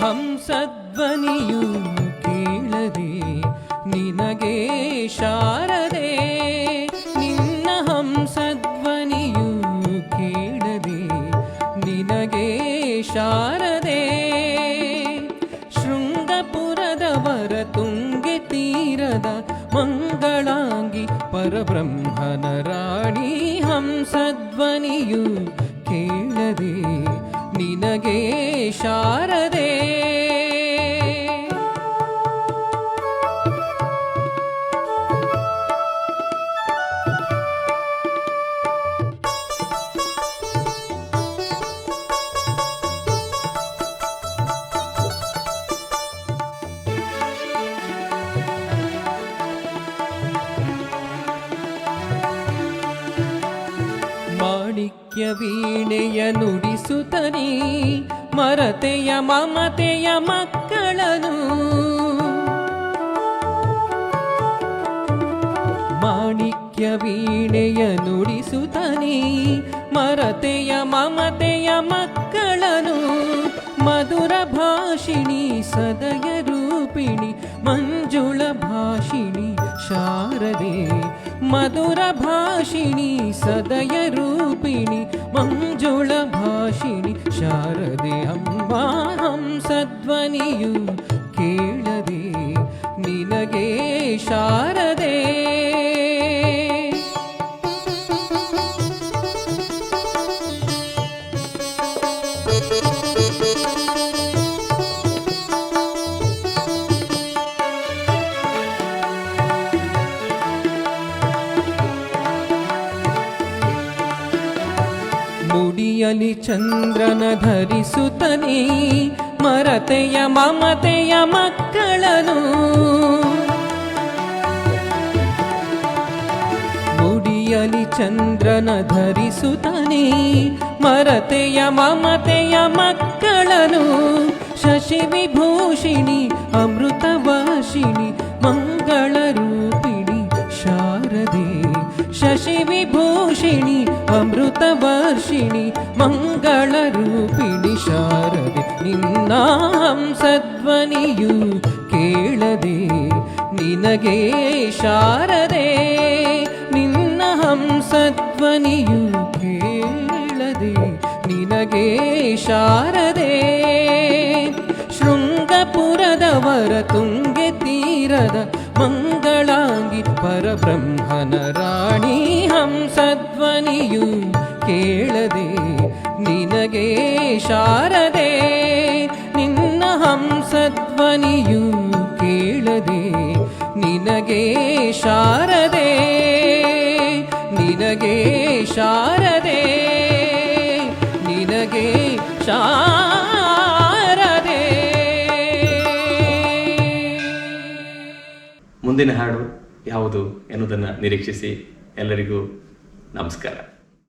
ಹಂಸಧ್ವನಿಯು ಕೇಳದೆ, ನಿನಗೆ ಶಾರದೆ, ನಿನ್ನ ಹಂಸಧ್ವನಿಯು ಕೇಳದೆ, ನಿನಗೆ ಶಾರದೆ. ಶೃಂಗಪುರದವರ ತುಂಗೆ ತೀರದ ಮಂಗಳಾಂಗಿ ಪರಬ್ರಹ್ಮನ ರಾಣಿ ಹಂಸಧ್ವನಿಯು ಕೇಳದೆ, ನಿನಗೆ ಶಾರದೆ ಮಾಣಿಕ್ಯ ವೀಣೆಯ ನುಡಿಸುತ್ತನೇ ಮರತೆಯ ಮಮತೆಯ ಮಕ್ಕಳನು. ಮಾಣಿಕ್ಯ ವೀಣೆಯ ನುಡಿಸುತ್ತನೇ ಮರತೆಯ ಮಮತೆಯ ಮಕ್ಕಳನು. ಮಧುರ ಭಾಷಿಣಿ ಸದಯ ರೂಪಿಣಿ ಮಂಜುಳ ಭಾಷಿಣಿ ಶಾರದೆ ಮಧುರ ಭಾಷಿಣಿ ಸದಯ ರೂಪಿಣಿ ಮಂಜುಳ ಭಾಷಿಣಿ ಶಾರದೆ ಅಮ್ಮ ಹಂಸಧ್ವನಿಯು ಮುಡಿಯಲಿ ಚಂದ್ರನ ಧರಿಸುತ್ತನೇ ಮರತೆಯ ಮಮತೆಯ ಮಕ್ಕಳನು. ಮುಡಿಯಲಿ ಚಂದ್ರನ ಧರಿಸುತ್ತನೇ ಮರತೆಯ ಮಮತೆಯ ಮಕ್ಕಳನು ವರ್ಷಿಣಿ ಮಂಗಳ ರೂಪಿಣಿ ಶಾರದೆ ನಿನ್ನ ಹಂಸಧ್ವನಿಯು ಕೇಳದೆ, ನಿನಗೆ ಶಾರದೆ, ನಿನ್ನ ಹಂಸಧ್ವನಿಯು ಕೇಳದೆ, ನಿನಗೆ ಶಾರದೆ. ಶೃಂಗಪುರದವರ ತುಂಗೆ ತೀರದ ಮಂಗಳಾಂಗಿ ಪರಬ್ರಹ್ಮನ ರಾಣಿ ಹಂಸಧ್ವನಿಯು ಕೇಳದೆ, ನಿನಗೆ ಶಾರದೆ, ನಿನ್ನ ಹಂಸಧ್ವನಿಯು ಕೇಳದೆ, ನಿನಗೆ ಶಾರದೆ ನಿನಗೆ ಶಾರದೆ ನಿನಗೆ ಶಾರದೆ. ಮುಂದಿನ ಹಾಡು ಯಾವುದು ಎನ್ನುವುದನ್ನು ನಿರೀಕ್ಷಿಸಿ ಎಲ್ಲರಿಗೂ ನಮಸ್ಕಾರ.